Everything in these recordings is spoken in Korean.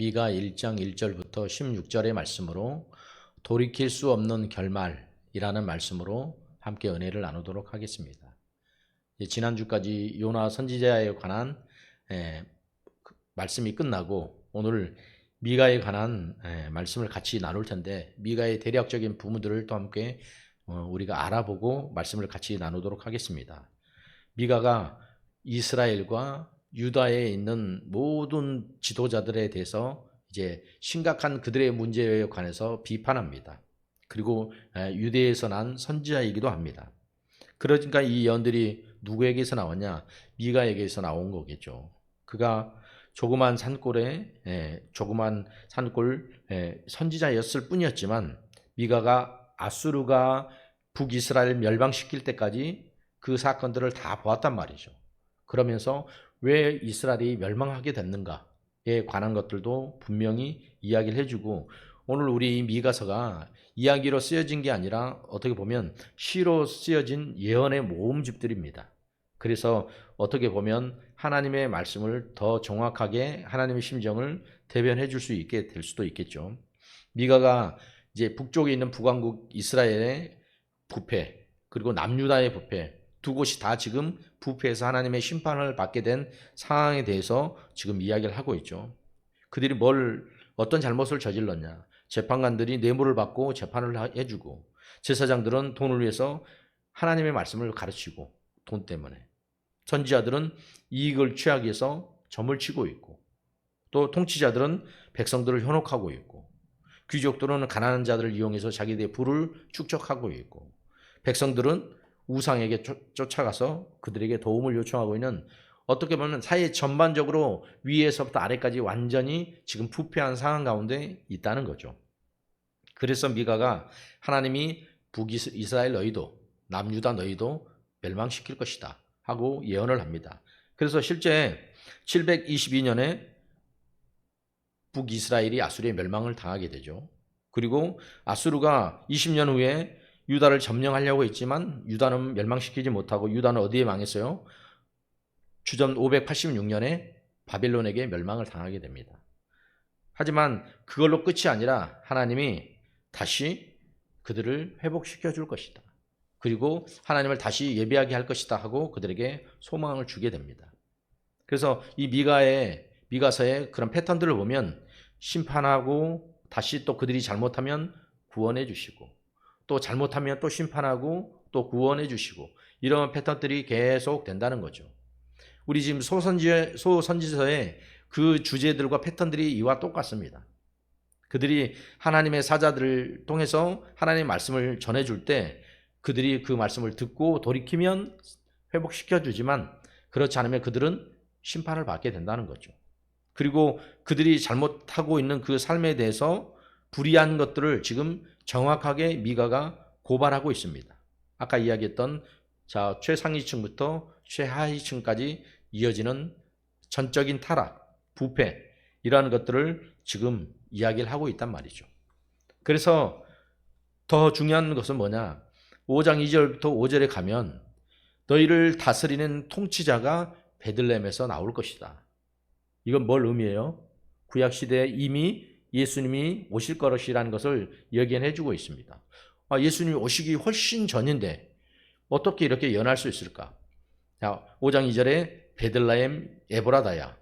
미가 1장 1절부터 16절의 말씀으로 돌이킬 수 없는 결말이라는 말씀으로 함께 은혜를 나누도록 하겠습니다. 예, 지난주까지 요나 선지자에 관한 에, 그 말씀이 끝나고 오늘 미가에 관한 에, 말씀을 같이 나눌 텐데 미가의 대략적인 부분들을 또 함께 어, 우리가 알아보고 말씀을 같이 나누도록 하겠습니다. 미가가 이스라엘과 유다에 있는 모든 지도자들에 대해서 이제 심각한 그들의 문제에 관해서 비판합니다. 그리고 에, 유대에서 난 선지자이기도 합니다. 그러니까 이 예언들이 누구에게서 나왔냐? 미가에게서 나온 거겠죠. 그가 조그만 산골에 에, 조그만 산골 에, 선지자였을 뿐이었지만 미가가 아수르가 북이스라엘 멸망시킬 때까지 그 사건들을 다 보았단 말이죠. 그러면서 왜 이스라엘이 멸망하게 됐는가에 관한 것들도 분명히 이야기를 해주고 오늘 우리 이 미가서가 이야기로 쓰여진 게 아니라 어떻게 보면 시로 쓰여진 예언의 모음집들입니다. 그래서 어떻게 보면 하나님의 말씀을 더 정확하게 하나님의 심정을 대변해 줄 수 있게 될 수도 있겠죠. 미가가 이제 북쪽에 있는 북왕국 이스라엘의 부패 그리고 남유다의 부패 두 곳이 다 지금 부패해서 하나님의 심판을 받게 된 상황에 대해서 지금 이야기를 하고 있죠. 그들이 뭘 어떤 잘못을 저질렀냐? 재판관들이 뇌물을 받고 재판을 해주고 제사장들은 돈을 위해서 하나님의 말씀을 가르치고 돈 때문에 선지자들은 이익을 취하기 위해서 점을 치고 있고 또 통치자들은 백성들을 현혹하고 있고 귀족들은 가난한 자들을 이용해서 자기들의 부를 축적하고 있고 백성들은 우상에게 쫓아가서 그들에게 도움을 요청하고 있는 어떻게 보면 사회 전반적으로 위에서부터 아래까지 완전히 지금 부패한 상황 가운데 있다는 거죠. 그래서 미가가 하나님이 북이스라엘 너희도 남유다 너희도 멸망시킬 것이다 하고 예언을 합니다. 그래서 실제 722년에 북이스라엘이 아수르의 멸망을 당하게 되죠. 그리고 아수르가 20년 후에 유다를 점령하려고 했지만 유다는 멸망시키지 못하고 유다는 어디에 망했어요? 주전 586년에 바벨론에게 멸망을 당하게 됩니다. 하지만 그걸로 끝이 아니라 하나님이 다시 그들을 회복시켜 줄 것이다. 그리고 하나님을 다시 예배하게 할 것이다 하고 그들에게 소망을 주게 됩니다. 그래서 이 미가의 미가서의 그런 패턴들을 보면 심판하고 다시 또 그들이 잘못하면 구원해 주시고 또 잘못하면 또 심판하고 또 구원해 주시고 이런 패턴들이 계속 된다는 거죠. 우리 지금 소선지 소선지서의 그 주제들과 패턴들이 이와 똑같습니다. 그들이 하나님의 사자들을 통해서 하나님의 말씀을 전해줄 때 그들이 그 말씀을 듣고 돌이키면 회복시켜 주지만 그렇지 않으면 그들은 심판을 받게 된다는 거죠. 그리고 그들이 잘못하고 있는 그 삶에 대해서 불의한 것들을 지금 정확하게 미가가 고발하고 있습니다. 아까 이야기했던 자 최상위층부터 최하위층까지 이어지는 전적인 타락, 부패 이러한 것들을 지금 이야기를 하고 있단 말이죠. 그래서 더 중요한 것은 뭐냐? 5장 2절부터 5절에 가면 너희를 다스리는 통치자가 베들렘에서 나올 것이다. 이건 뭘 의미해요? 구약 시대에 이미 예수님이 오실 것이라는 것을 예견해 주고 있습니다. 아, 예수님이 오시기 훨씬 전인데 어떻게 이렇게 연할 수 있을까? 자, 5장 2절에 베들라헴 에보라다야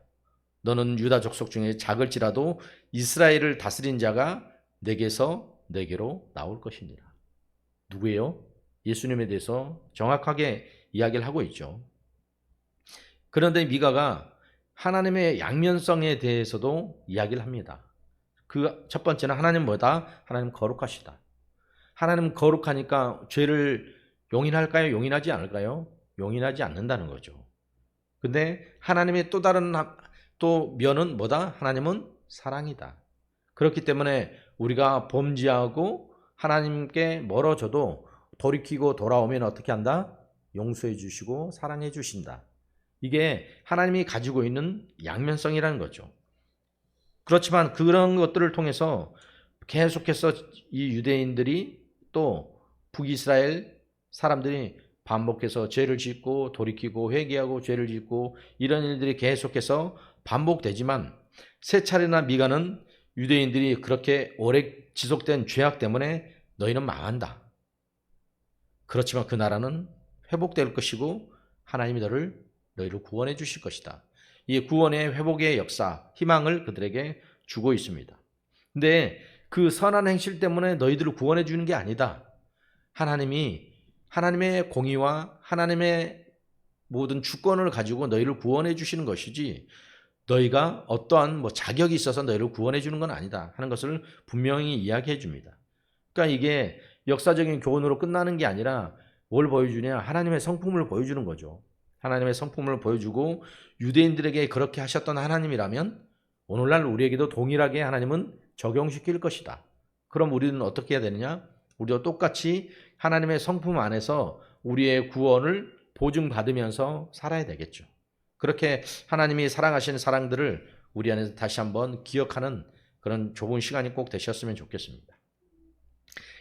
너는 유다 족속 중에 작을지라도 이스라엘을 다스린 자가 내게서 내게로 나올 것이니라. 누구예요? 예수님에 대해서 정확하게 이야기를 하고 있죠. 그런데 미가가 하나님의 양면성에 대해서도 이야기를 합니다. 그 첫 번째는 하나님 뭐다? 하나님 거룩하시다. 하나님 거룩하니까 죄를 용인할까요? 용인하지 않을까요? 용인하지 않는다는 거죠. 근데 하나님의 또 다른 또 면은 뭐다? 하나님은 사랑이다. 그렇기 때문에 우리가 범죄하고 하나님께 멀어져도 돌이키고 돌아오면 어떻게 한다? 용서해 주시고 사랑해 주신다. 이게 하나님이 가지고 있는 양면성이라는 거죠. 그렇지만 그런 것들을 통해서 계속해서 이 유대인들이 또 북이스라엘 사람들이 반복해서 죄를 짓고 돌이키고 회개하고 죄를 짓고 이런 일들이 계속해서 반복되지만 세 차례나 미가는 유대인들이 그렇게 오래 지속된 죄악 때문에 너희는 망한다. 그렇지만 그 나라는 회복될 것이고 하나님이 너를 너희를 구원해 주실 것이다. 이 구원의 회복의 역사, 희망을 그들에게 주고 있습니다. 근데 그 선한 행실 때문에 너희들을 구원해 주는 게 아니다. 하나님이 하나님의 공의와 하나님의 모든 주권을 가지고 너희를 구원해 주시는 것이지 너희가 어떠한 뭐 자격이 있어서 너희를 구원해 주는 건 아니다 하는 것을 분명히 이야기해 줍니다. 그러니까 이게 역사적인 교훈으로 끝나는 게 아니라 뭘 보여주냐? 하나님의 성품을 보여주는 거죠. 하나님의 성품을 보여주고 유대인들에게 그렇게 하셨던 하나님이라면 오늘날 우리에게도 동일하게 하나님은 적용시킬 것이다. 그럼 우리는 어떻게 해야 되느냐? 우리도 똑같이 하나님의 성품 안에서 우리의 구원을 보증받으면서 살아야 되겠죠. 그렇게 하나님이 사랑하시는 사랑들을 우리 안에서 다시 한번 기억하는 그런 좁은 시간이 꼭 되셨으면 좋겠습니다.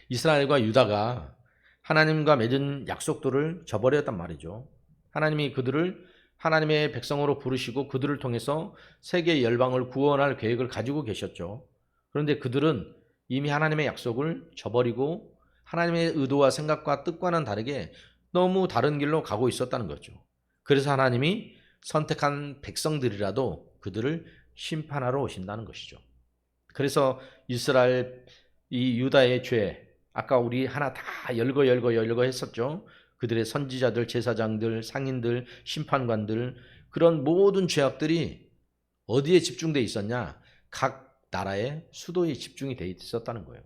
이스라엘과 유다가 하나님과 맺은 약속들을 저버렸단 말이죠. 하나님이 그들을 하나님의 백성으로 부르시고 그들을 통해서 세계 열방을 구원할 계획을 가지고 계셨죠. 그런데 그들은 이미 하나님의 약속을 저버리고 하나님의 의도와 생각과 뜻과는 다르게 너무 다른 길로 가고 있었다는 거죠. 그래서 하나님이 선택한 백성들이라도 그들을 심판하러 오신다는 것이죠. 그래서 이스라엘 이 유다의 죄 아까 우리 하나 다 열거 열거 열거 했었죠. 그들의 선지자들, 제사장들, 상인들, 심판관들 그런 모든 죄악들이 어디에 집중돼 있었냐? 각 나라의 수도에 집중이 돼 있었다는 거예요.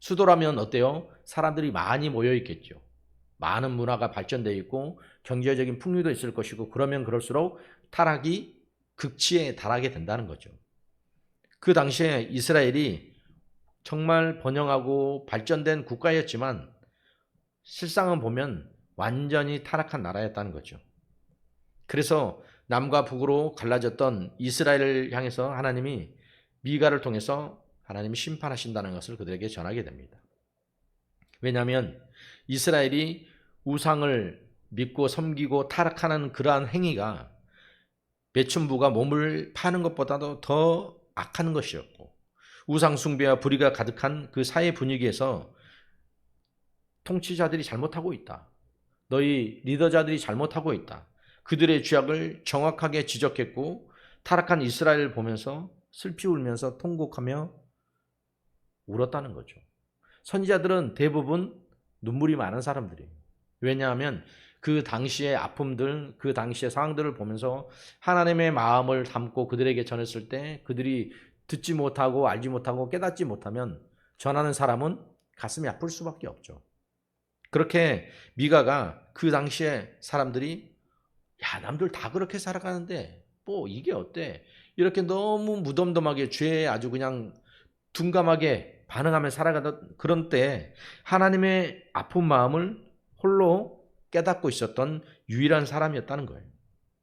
수도라면 어때요? 사람들이 많이 모여 있겠죠. 많은 문화가 발전되어 있고 경제적인 풍요도 있을 것이고 그러면 그럴수록 타락이 극치에 달하게 된다는 거죠. 그 당시에 이스라엘이 정말 번영하고 발전된 국가였지만 실상은 보면 완전히 타락한 나라였다는 거죠. 그래서 남과 북으로 갈라졌던 이스라엘을 향해서 하나님이 미가를 통해서 하나님이 심판하신다는 것을 그들에게 전하게 됩니다. 왜냐하면 이스라엘이 우상을 믿고 섬기고 타락하는 그러한 행위가 매춘부가 몸을 파는 것보다도 더 악한 것이었고 우상 숭배와 불의가 가득한 그 사회 분위기에서 통치자들이 잘못하고 있다. 너희 리더자들이 잘못하고 있다. 그들의 죄악을 정확하게 지적했고 타락한 이스라엘을 보면서 슬피 울면서 통곡하며 울었다는 거죠. 선지자들은 대부분 눈물이 많은 사람들이에요. 왜냐하면 그 당시의 아픔들, 그 당시의 상황들을 보면서 하나님의 마음을 담고 그들에게 전했을 때 그들이 듣지 못하고 알지 못하고 깨닫지 못하면 전하는 사람은 가슴이 아플 수밖에 없죠. 그렇게 미가가 그 당시에 사람들이 야 남들 다 그렇게 살아가는데 뭐 이게 어때? 이렇게 너무 무덤덤하게 죄에 아주 그냥 둔감하게 반응하며 살아가던 그런 때 하나님의 아픈 마음을 홀로 깨닫고 있었던 유일한 사람이었다는 거예요.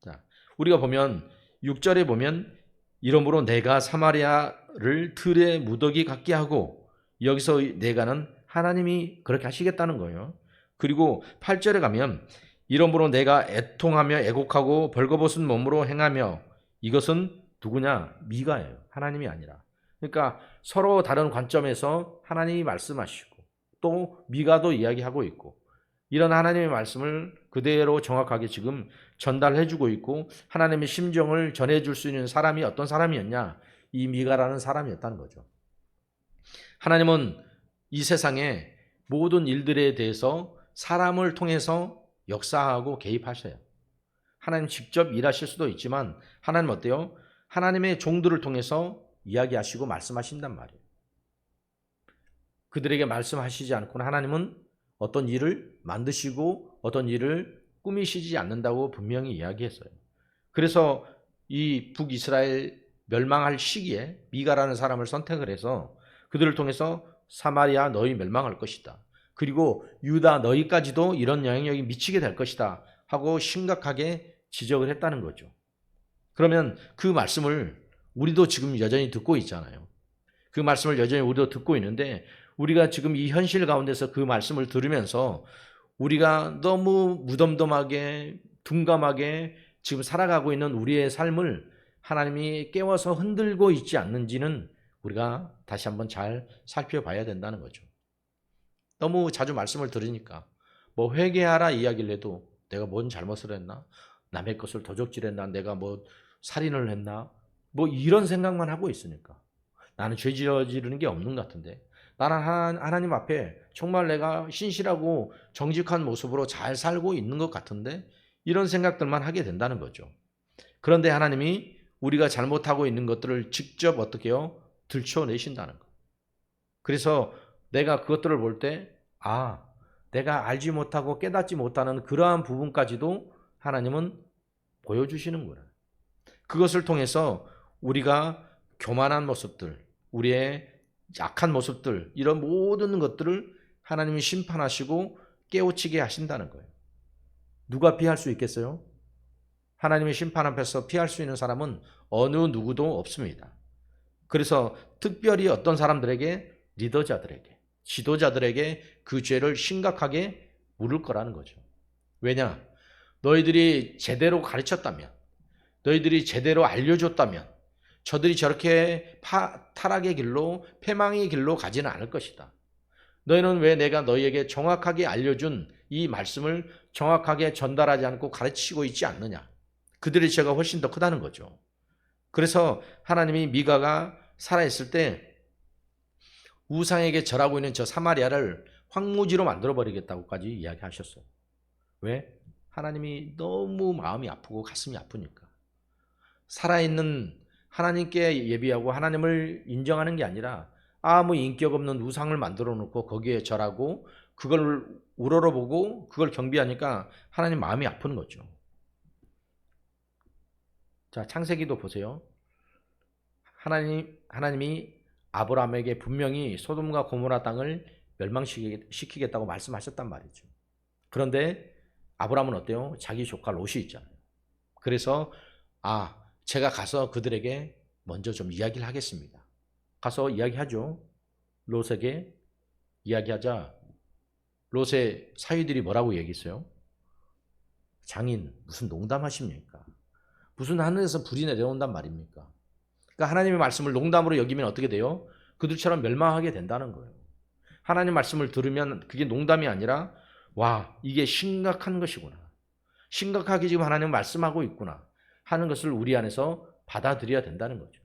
자, 우리가 보면 6절에 보면 이러므로 내가 사마리아를 들의 무더기 같게 하고 여기서 내가는 하나님이 그렇게 하시겠다는 거예요. 그리고 8절에 가면 이러므로 내가 애통하며 애곡하고 벌거벗은 몸으로 행하며 이것은 누구냐? 미가예요. 하나님이 아니라. 그러니까 서로 다른 관점에서 하나님이 말씀하시고 또 미가도 이야기하고 있고 이런 하나님의 말씀을 그대로 정확하게 지금 전달해 주고 있고 하나님의 심정을 전해 줄 수 있는 사람이 어떤 사람이었냐? 이 미가라는 사람이었다는 거죠. 하나님은 이 세상에 모든 일들에 대해서 사람을 통해서 역사하고 개입하셔요. 하나님 직접 일하실 수도 있지만 하나님 어때요? 하나님의 종들을 통해서 이야기하시고 말씀하신단 말이에요. 그들에게 말씀하시지 않고는 하나님은 어떤 일을 만드시고 어떤 일을 꾸미시지 않는다고 분명히 이야기했어요. 그래서 이 북이스라엘 멸망할 시기에 미가라는 사람을 선택을 해서 그들을 통해서 사마리아 너희 멸망할 것이다. 그리고 유다 너희까지도 이런 영향력이 미치게 될 것이다 하고 심각하게 지적을 했다는 거죠. 그러면 그 말씀을 우리도 지금 여전히 듣고 있잖아요. 그 말씀을 여전히 우리도 듣고 있는데 우리가 지금 이 현실 가운데서 그 말씀을 들으면서 우리가 너무 무덤덤하게 둔감하게 지금 살아가고 있는 우리의 삶을 하나님이 깨워서 흔들고 있지 않는지는 우리가 다시 한번 잘 살펴봐야 된다는 거죠. 너무 자주 말씀을 들으니까 뭐 회개하라 이야기를 해도 내가 뭔 잘못을 했나? 남의 것을 도적질했나? 내가 뭐 살인을 했나? 뭐 이런 생각만 하고 있으니까 나는 죄 지어지르는 게 없는 것 같은데 나는 하나- 하나님 앞에 정말 내가 신실하고 정직한 모습으로 잘 살고 있는 것 같은데 이런 생각들만 하게 된다는 거죠. 그런데 하나님이 우리가 잘못하고 있는 것들을 직접 어떻게요? 들춰내신다는 거. 그래서 내가 그것들을 볼 때, 아, 내가 알지 못하고 깨닫지 못하는 그러한 부분까지도 하나님은 보여주시는구나. 그것을 통해서 우리가 교만한 모습들, 우리의 약한 모습들, 이런 모든 것들을 하나님이 심판하시고 깨우치게 하신다는 거예요. 누가 피할 수 있겠어요? 하나님의 심판 앞에서 피할 수 있는 사람은 어느 누구도 없습니다. 그래서 특별히 어떤 사람들에게 리더자들에게 지도자들에게 그 죄를 심각하게 물을 거라는 거죠. 왜냐? 너희들이 제대로 가르쳤다면, 너희들이 제대로 알려줬다면, 저들이 저렇게 파, 타락의 길로, 패망의 길로 가지는 않을 것이다. 너희는 왜 내가 너희에게 정확하게 알려준 이 말씀을 정확하게 전달하지 않고 가르치고 있지 않느냐? 그들의 죄가 훨씬 더 크다는 거죠. 그래서 하나님이 미가가 살아있을 때 우상에게 절하고 있는 저 사마리아를 황무지로 만들어 버리겠다고까지 이야기하셨어요. 왜? 하나님이 너무 마음이 아프고 가슴이 아프니까. 살아있는 하나님께 예비하고 하나님을 인정하는 게 아니라 아무 인격 없는 우상을 만들어 놓고 거기에 절하고 그걸 우러러보고 그걸 경비하니까 하나님 마음이 아픈 거죠. 자, 창세기도 보세요. 하나님 하나님이 아브라함에게 분명히 소돔과 고모라 땅을 멸망시키겠다고 말씀하셨단 말이죠. 그런데 아브라함은 어때요? 자기 조카 롯이 있잖아요. 그래서 아, 제가 가서 그들에게 먼저 좀 이야기를 하겠습니다. 가서 이야기하죠. 롯에게 이야기하자 롯의 사위들이 뭐라고 얘기했어요? 장인 무슨 농담하십니까? 무슨 하늘에서 불이 내려온단 말입니까? 그러니까 하나님의 말씀을 농담으로 여기면 어떻게 돼요? 그들처럼 멸망하게 된다는 거예요. 하나님 말씀을 들으면 그게 농담이 아니라 와 이게 심각한 것이구나. 심각하게 지금 하나님 말씀하고 있구나 하는 것을 우리 안에서 받아들여야 된다는 거죠.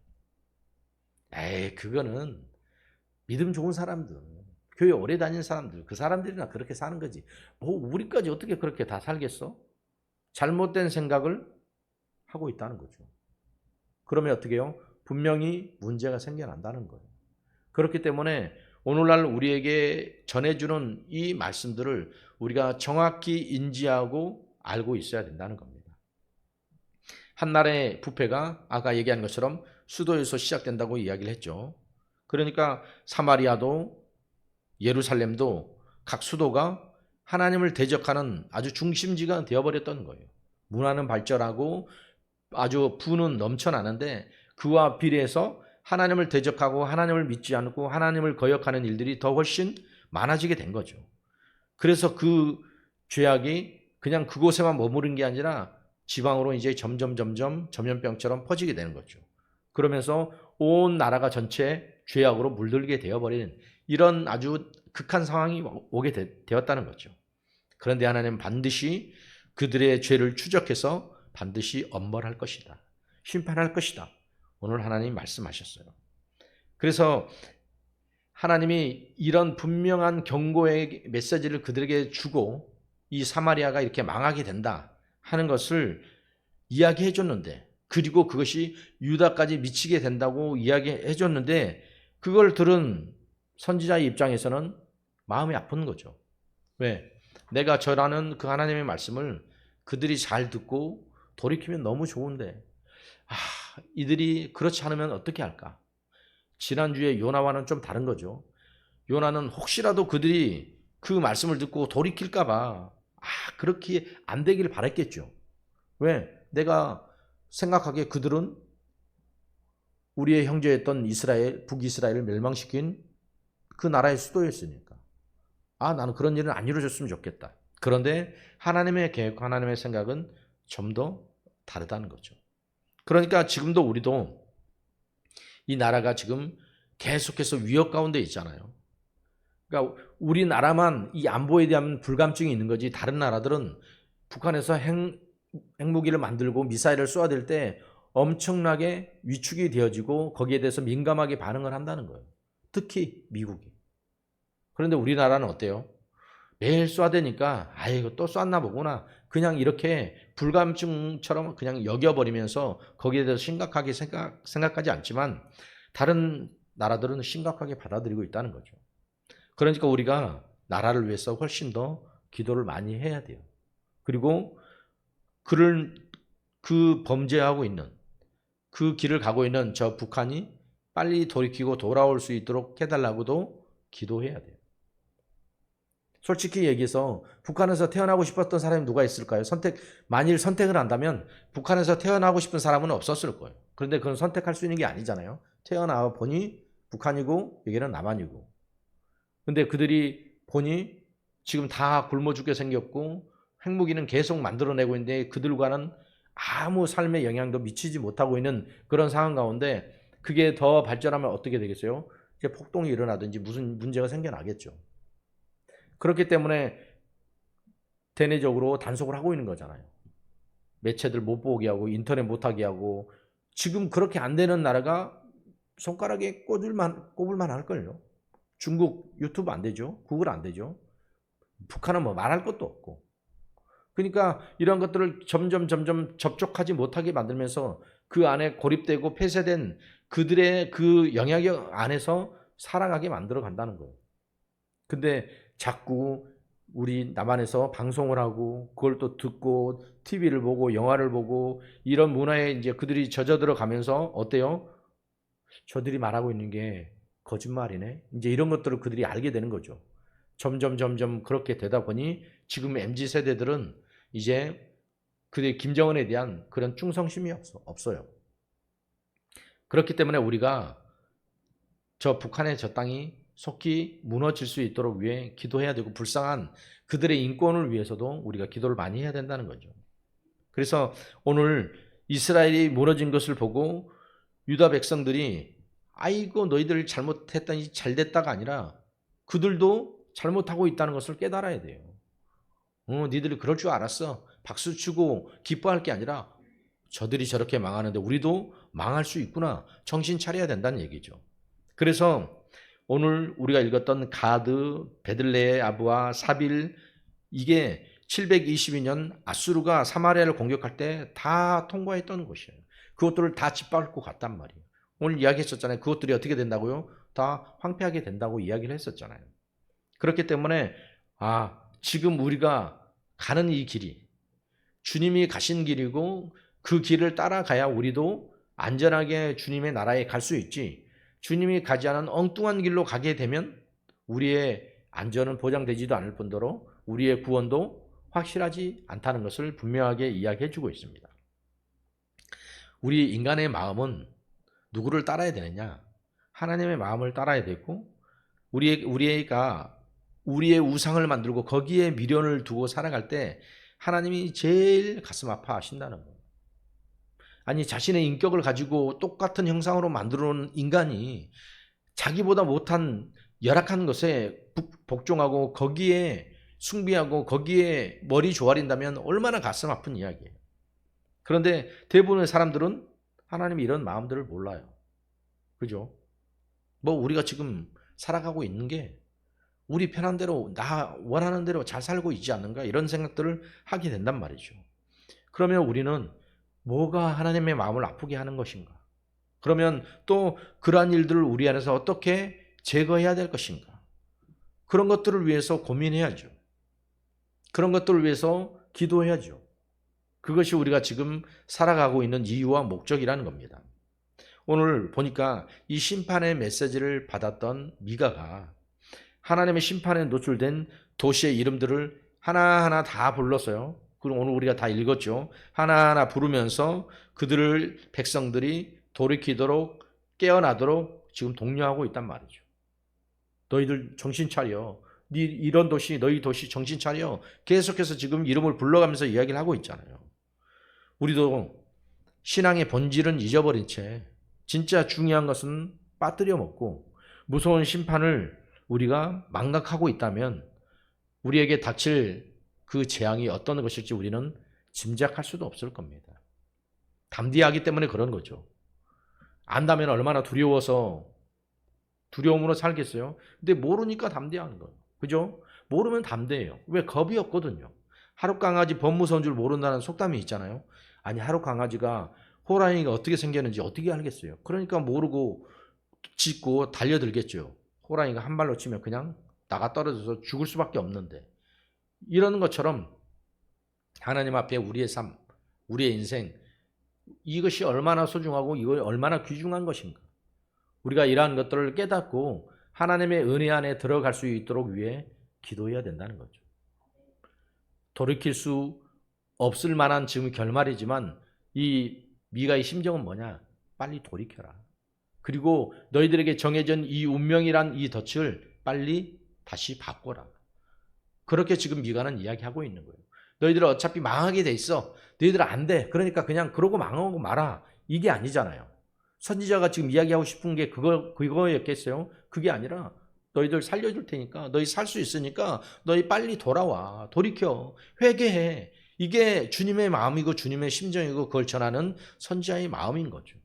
에이 그거는 믿음 좋은 사람들, 교회 오래 다닌 사람들, 그 사람들이나 그렇게 사는 거지. 뭐 우리까지 어떻게 그렇게 다 살겠어? 잘못된 생각을 하고 있다는 거죠. 그러면 어떻게 해요? 분명히 문제가 생겨난다는 거예요. 그렇기 때문에 오늘날 우리에게 전해주는 이 말씀들을 우리가 정확히 인지하고 알고 있어야 된다는 겁니다. 한 나라의 부패가 아까 얘기한 것처럼 수도에서 시작된다고 이야기를 했죠. 그러니까 사마리아도 예루살렘도 각 수도가 하나님을 대적하는 아주 중심지가 되어버렸던 거예요. 문화는 발전하고 아주 부는 넘쳐나는데 그와 비례해서 하나님을 대적하고 하나님을 믿지 않고 하나님을 거역하는 일들이 더 훨씬 많아지게 된 거죠. 그래서 그 죄악이 그냥 그곳에만 머무른 게 아니라 지방으로 이제 점점 점점 전염병처럼 퍼지게 되는 거죠. 그러면서 온 나라가 전체 죄악으로 물들게 되어버리는 이런 아주 극한 상황이 오게 되, 되었다는 거죠. 그런데 하나님은 반드시 그들의 죄를 추적해서 반드시 엄벌할 것이다. 심판할 것이다. 오늘 하나님 말씀하셨어요. 그래서 하나님이 이런 분명한 경고의 메시지를 그들에게 주고 이 사마리아가 이렇게 망하게 된다 하는 것을 이야기해 줬는데 그리고 그것이 유다까지 미치게 된다고 이야기해 줬는데 그걸 들은 선지자의 입장에서는 마음이 아픈 거죠. 왜? 내가 전하는 그 하나님의 말씀을 그들이 잘 듣고 돌이키면 너무 좋은데 아, 이들이 그렇지 않으면 어떻게 할까? 지난주에 요나와는 좀 다른 거죠. 요나는 혹시라도 그들이 그 말씀을 듣고 돌이킬까 봐 아, 그렇게 안 되길 바랬겠죠. 왜? 내가 생각하기에 그들은 우리의 형제였던 이스라엘, 북이스라엘을 멸망시킨 그 나라의 수도였으니까. 아, 나는 그런 일은 안 이루어졌으면 좋겠다. 그런데 하나님의 계획, 하나님의 생각은 좀 더 다르다는 거죠. 그러니까 지금도 우리도 이 나라가 지금 계속해서 위협 가운데 있잖아요. 그러니까 우리나라만 이 안보에 대한 불감증이 있는 거지 다른 나라들은 북한에서 핵, 핵무기를 만들고 미사일을 쏘아댈 때 엄청나게 위축이 되어지고 거기에 대해서 민감하게 반응을 한다는 거예요. 특히 미국이. 그런데 우리나라는 어때요? 매일 쏴대니까 아 이거 또 쐈나 보구나. 그냥 이렇게 불감증처럼 그냥 여겨버리면서 거기에 대해서 심각하게 생각, 생각하지 않지만 다른 나라들은 심각하게 받아들이고 있다는 거죠. 그러니까 우리가 나라를 위해서 훨씬 더 기도를 많이 해야 돼요. 그리고 그를 그 범죄하고 있는 그 길을 가고 있는 저 북한이 빨리 돌이키고 돌아올 수 있도록 해달라고도 기도해야 돼요. 솔직히 얘기해서 북한에서 태어나고 싶었던 사람이 누가 있을까요? 선택 만일 선택을 한다면 북한에서 태어나고 싶은 사람은 없었을 거예요. 그런데 그건 선택할 수 있는 게 아니잖아요. 태어나 보니 북한이고 여기는 남한이고. 근데 그들이 보니 지금 다 굶어 죽게 생겼고 핵무기는 계속 만들어내고 있는데 그들과는 아무 삶의 영향도 미치지 못하고 있는 그런 상황 가운데 그게 더 발전하면 어떻게 되겠어요? 폭동이 일어나든지 무슨 문제가 생겨나겠죠. 그렇기 때문에 대내적으로 단속을 하고 있는 거잖아요. 매체들 못 보게 하고 인터넷 못 하게 하고 지금 그렇게 안 되는 나라가 손가락에 꼽을만 꼽을만 할걸요. 중국 유튜브 안 되죠. 구글 안 되죠. 북한은 뭐 말할 것도 없고. 그러니까 이런 것들을 점점 점점 접촉하지 못하게 만들면서 그 안에 고립되고 폐쇄된 그들의 그 영향력 안에서 살아가게 만들어 간다는 거예요. 근데 자꾸 우리 남한에서 방송을 하고 그걸 또 듣고 TV를 보고 영화를 보고 이런 문화에 이제 그들이 젖어 들어 가면서 어때요? 저들이 말하고 있는 게 거짓말이네. 이제 이런 것들을 그들이 알게 되는 거죠. 점점 점점 그렇게 되다 보니 지금 MZ 세대들은 이제 그들 김정은에 대한 그런 충성심이 없어, 없어요. 그렇기 때문에 우리가 저 북한의 저 땅이 속히 무너질 수 있도록 위해 기도해야 되고 불쌍한 그들의 인권을 위해서도 우리가 기도를 많이 해야 된다는 거죠. 그래서 오늘 이스라엘이 무너진 것을 보고 유다 백성들이 아이고 너희들 잘못했더니 잘 됐다가 아니라 그들도 잘못하고 있다는 것을 깨달아야 돼요. 어, 니들이 그럴 줄 알았어. 박수 치고 기뻐할 게 아니라 저들이 저렇게 망하는데 우리도 망할 수 있구나. 정신 차려야 된다는 얘기죠. 그래서 오늘 우리가 읽었던 가드, 베들레 아부와 사빌 이게 722년 아수르가 사마리아를 공격할 때 다 통과했던 곳이에요. 그것들을 다 짓밟고 갔단 말이에요. 오늘 이야기했었잖아요. 그것들이 어떻게 된다고요? 다 황폐하게 된다고 이야기를 했었잖아요. 그렇기 때문에 아 지금 우리가 가는 이 길이 주님이 가신 길이고 그 길을 따라가야 우리도 안전하게 주님의 나라에 갈 수 있지. 주님이 가지 않은 엉뚱한 길로 가게 되면 우리의 안전은 보장되지도 않을 뿐더러 우리의 구원도 확실하지 않다는 것을 분명하게 이야기해 주고 있습니다. 우리 인간의 마음은 누구를 따라야 되느냐? 하나님의 마음을 따라야 되고 우리 우리가 우리의 우상을 만들고 거기에 미련을 두고 살아갈 때 하나님이 제일 가슴 아파하신다는 거예요. 아니 자신의 인격을 가지고 똑같은 형상으로 만들어 놓은 인간이 자기보다 못한 열악한 것에 복종하고 거기에 숭비하고 거기에 머리 조아린다면 얼마나 가슴 아픈 이야기예요. 그런데 대부분의 사람들은 하나님이 이런 마음들을 몰라요. 그죠? 뭐 우리가 지금 살아가고 있는 게 우리 편한 대로 나 원하는 대로 잘 살고 있지 않는가 이런 생각들을 하게 된단 말이죠. 그러면 우리는 뭐가 하나님의 마음을 아프게 하는 것인가? 그러면 또 그러한 일들을 우리 안에서 어떻게 제거해야 될 것인가? 그런 것들을 위해서 고민해야죠. 그런 것들을 위해서 기도해야죠. 그것이 우리가 지금 살아가고 있는 이유와 목적이라는 겁니다. 오늘 보니까 이 심판의 메시지를 받았던 미가가 하나님의 심판에 노출된 도시의 이름들을 하나하나 다 불렀어요. 그럼 오늘 우리가 다 읽었죠. 하나하나 부르면서 그들을 백성들이 돌이키도록 깨어나도록 지금 독려하고 있단 말이죠. 너희들 정신 차려. 네 이런 도시, 너희 도시 정신 차려. 계속해서 지금 이름을 불러가면서 이야기를 하고 있잖아요. 우리도 신앙의 본질은 잊어버린 채 진짜 중요한 것은 빠뜨려 먹고 무서운 심판을 우리가 망각하고 있다면 우리에게 닥칠 그 재앙이 어떤 것일지 우리는 짐작할 수도 없을 겁니다. 담대하기 때문에 그런 거죠. 안다면 얼마나 두려워서 두려움으로 살겠어요? 근데 모르니까 담대한 거예요. 그죠? 모르면 담대해요. 왜? 겁이 없거든요. 하루 강아지 법무서운 줄 모른다는 속담이 있잖아요. 아니, 하루 강아지가 호랑이가 어떻게 생겼는지 어떻게 알겠어요? 그러니까 모르고 짖고 달려들겠죠. 호랑이가 한 발로 치면 그냥 나가 떨어져서 죽을 수밖에 없는데. 이러는 것처럼 하나님 앞에 우리의 삶, 우리의 인생, 이것이 얼마나 소중하고 이걸 얼마나 귀중한 것인가. 우리가 이러한 것들을 깨닫고 하나님의 은혜 안에 들어갈 수 있도록 위해 기도해야 된다는 거죠. 돌이킬 수 없을 만한 지금 결말이지만 이 미가의 심정은 뭐냐? 빨리 돌이켜라. 그리고 너희들에게 정해진 이 운명이란 이 덫을 빨리 다시 바꿔라. 그렇게 지금 미가는 이야기하고 있는 거예요. 너희들 어차피 망하게 돼 있어. 너희들 안 돼. 그러니까 그냥 그러고 망하고 말아. 이게 아니잖아요. 선지자가 지금 이야기하고 싶은 게 그거 그거였겠어요? 그게 아니라 너희들 살려줄 테니까 너희 살 수 있으니까 너희 빨리 돌아와 돌이켜 회개해 이게 주님의 마음이고 주님의 심정이고 그걸 전하는 선지자의 마음인 거죠.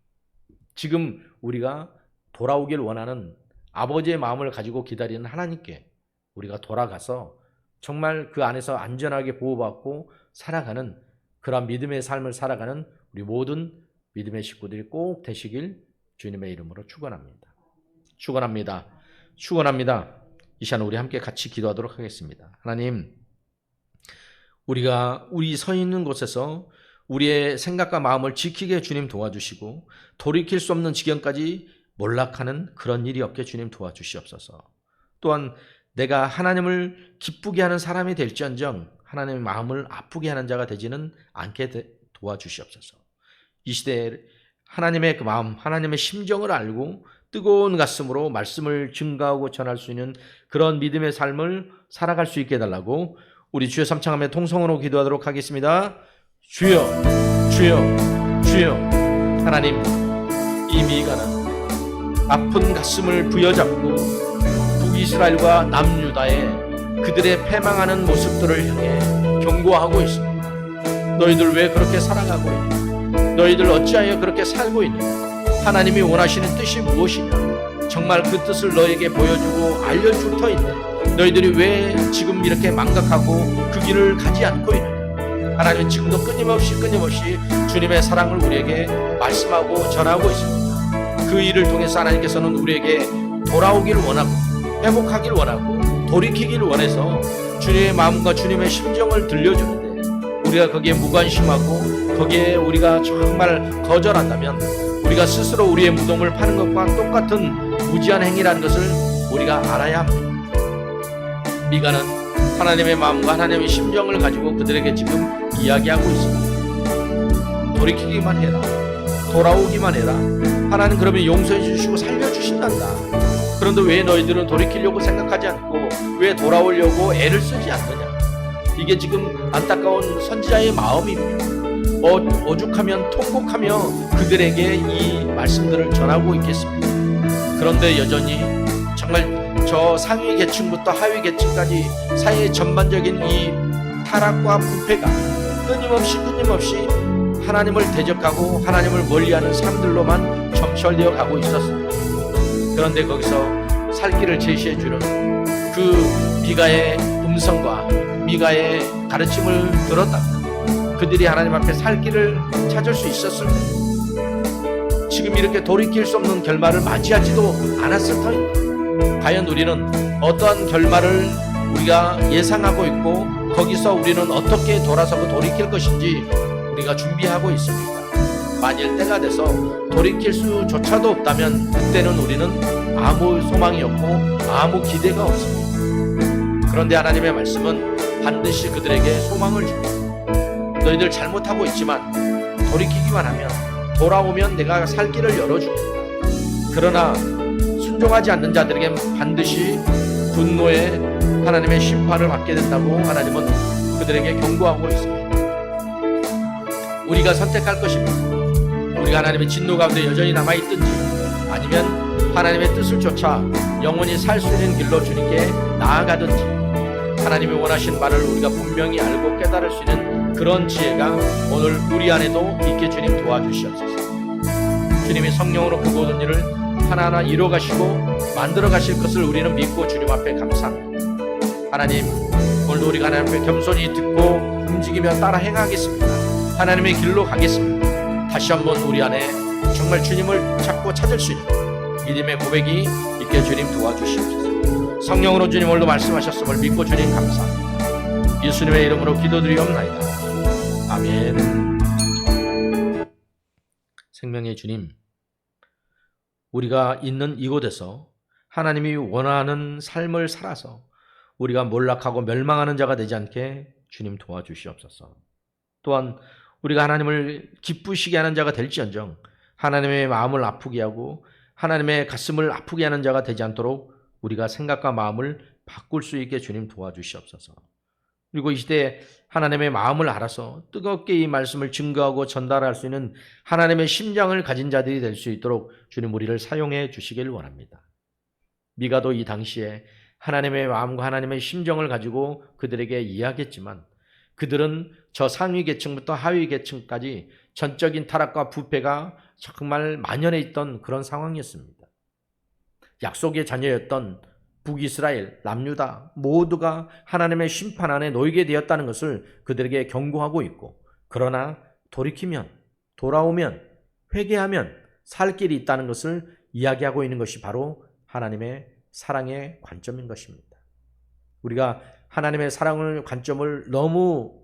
지금 우리가 돌아오길 원하는 아버지의 마음을 가지고 기다리는 하나님께 우리가 돌아가서 정말 그 안에서 안전하게 보호받고 살아가는 그런 믿음의 삶을 살아가는 우리 모든 믿음의 식구들이 꼭 되시길 주님의 이름으로 축원합니다. 축원합니다. 축원합니다. 이 시간 우리 함께 같이 기도하도록 하겠습니다. 하나님, 우리가 우리 서 있는 곳에서 우리의 생각과 마음을 지키게 주님 도와주시고 돌이킬 수 없는 지경까지 몰락하는 그런 일이 없게 주님 도와주시옵소서. 또한 내가 하나님을 기쁘게 하는 사람이 될지언정 하나님의 마음을 아프게 하는 자가 되지는 않게 도와주시옵소서. 이 시대에 하나님의 그 마음, 하나님의 심정을 알고 뜨거운 가슴으로 말씀을 증가하고 전할 수 있는 그런 믿음의 삶을 살아갈 수 있게 해달라고 우리 주여 삼창함의 통성으로 기도하도록 하겠습니다. 주여, 주여, 주여, 하나님, 이 미가는 아픈 가슴을 부여잡고 북 이스라엘과 남유다의 그들의 패망하는 모습들을 향해 경고하고 있습니다. 너희들 왜 그렇게 살아가고 있니? 너희들 어찌하여 그렇게 살고 있니? 하나님이 원하시는 뜻이 무엇이냐? 정말 그 뜻을 너에게 보여주고 알려줄 터인데 너희들이 왜 지금 이렇게 망각하고 그 길을 가지 않고 있느냐? 하나님은 지금도 끊임없이 끊임없이 주님의 사랑을 우리에게 말씀하고 전하고 있습니다. 그 일을 통해서 하나님께서는 우리에게 돌아오기를 원하고 회복하기를 원하고 돌이키기를 원해서 주님의 마음과 주님의 심정을 들려주는데 우리가 거기에 무관심하고 거기에 우리가 정말 거절한다면 우리가 스스로 우리의 무덤을 파는 것과 똑같은 무지한 행위라는 것을 우리가 알아야 합니다. 미가는 하나님의 마음과 하나님의 심정을 가지고 그들에게 지금 이야기하고 있습니다. 돌이키기만 해라. 돌아오기만 해라. 하나님 그러면 용서해 주시고 살려 주신단다. 그런데 왜 너희들은 돌이키려고 생각하지 않고 왜 돌아오려고 애를 쓰지 않느냐? 이게 지금 안타까운 선지자의 마음입니다. 어, 오죽하면 통곡하며 그들에게 이 말씀들을 전하고 있겠습니다. 그런데 여전히 정말 저 상위 계층부터 하위 계층까지 사회의 전반적인 이 타락과 부패가 끊임없이 끊임없이 하나님을 대적하고 하나님을 멀리하는 사람들로만 점철되어 가고 있었습니다. 그런데 거기서 살 길을 제시해 주는 그 미가의 음성과 미가의 가르침을 들었다. 그들이 하나님 앞에 살 길을 찾을 수 있었을 때 지금 이렇게 돌이킬 수 없는 결말을 맞이하지도 않았을 터입니다. 과연 우리는 어떠한 결말을 우리가 예상하고 있고 거기서 우리는 어떻게 돌아서고 돌이킬 것인지 우리가 준비하고 있습니다. 만일 때가 돼서 돌이킬 수조차도 없다면 그때는 우리는 아무 소망이 없고 아무 기대가 없습니다. 그런데 하나님의 말씀은 반드시 그들에게 소망을 줍니다. 너희들 잘못하고 있지만 돌이키기만 하면 돌아오면 내가 살 길을 열어주겠다. 그러나 순종하지 않는 자들에겐 반드시 분노의 하나님의 심판을 받게 된다고 하나님은 그들에게 경고하고 있습니다. 우리가 선택할 것입니다. 우리가 하나님의 진노 가운데 여전히 남아 있든지 아니면 하나님의 뜻을 쫓아 영원히 살 수 있는 길로 주님께 나아가든지 하나님이 원하신 말을 우리가 분명히 알고 깨달을 수 있는 그런 지혜가 오늘 우리 안에도 있게 주님 도와주시옵소서. 주님이 성령으로 그 모든 일을 하나하나 이뤄 가시고 만들어 가실 것을 우리는 믿고 주님 앞에 감사합니다. 하나님, 오늘도 우리가 하나님 앞에 겸손히 듣고 움직이며 따라 행하겠습니다. 하나님의 길로 가겠습니다. 다시 한번 우리 안에 정말 주님을 찾고 찾을 수 있는 믿음의 고백이 있게 주님 도와주시옵소서. 성령으로 주님 오늘도 말씀하셨음을 믿고 주님 감사합니다. 예수님의 이름으로 기도드리옵나이다. 아멘. 생명의 주님, 우리가 있는 이곳에서 하나님이 원하는 삶을 살아서 우리가 몰락하고 멸망하는 자가 되지 않게 주님 도와주시옵소서. 또한 우리가 하나님을 기쁘시게 하는 자가 될지언정 하나님의 마음을 아프게 하고 하나님의 가슴을 아프게 하는 자가 되지 않도록 우리가 생각과 마음을 바꿀 수 있게 주님 도와주시옵소서. 그리고 이 시대에 하나님의 마음을 알아서 뜨겁게 이 말씀을 증거하고 전달할 수 있는 하나님의 심장을 가진 자들이 될 수 있도록 주님 우리를 사용해 주시길 원합니다. 미가도 이 당시에 하나님의 마음과 하나님의 심정을 가지고 그들에게 이야기했지만 그들은 저 상위 계층부터 하위 계층까지 전적인 타락과 부패가 정말 만연해 있던 그런 상황이었습니다. 약속의 자녀였던 북이스라엘, 남유다 모두가 하나님의 심판 안에 놓이게 되었다는 것을 그들에게 경고하고 있고 그러나 돌이키면 돌아오면 회개하면 살 길이 있다는 것을 이야기하고 있는 것이 바로 하나님의 사랑의 관점인 것입니다. 우리가 하나님의 사랑을 관점을 너무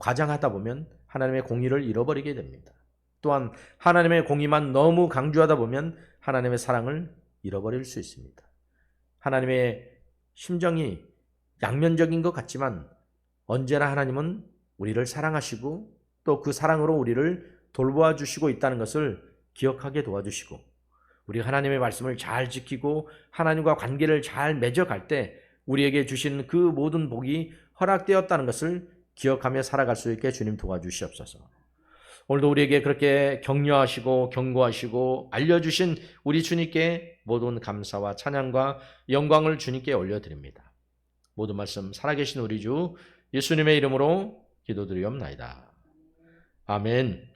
과장하다 보면 하나님의 공의를 잃어버리게 됩니다. 또한 하나님의 공의만 너무 강조하다 보면 하나님의 사랑을 잃어버릴 수 있습니다. 하나님의 심정이 양면적인 것 같지만 언제나 하나님은 우리를 사랑하시고 또 그 사랑으로 우리를 돌보아 주시고 있다는 것을 기억하게 도와주시고 우리 하나님의 말씀을 잘 지키고 하나님과 관계를 잘 맺어갈 때 우리에게 주신 그 모든 복이 허락되었다는 것을 기억하며 살아갈 수 있게 주님 도와주시옵소서. 오늘도 우리에게 그렇게 격려하시고 경고하시고 알려주신 우리 주님께 모든 감사와 찬양과 영광을 주님께 올려드립니다. 모든 말씀 살아계신 우리 주 예수님의 이름으로 기도드리옵나이다. 아멘.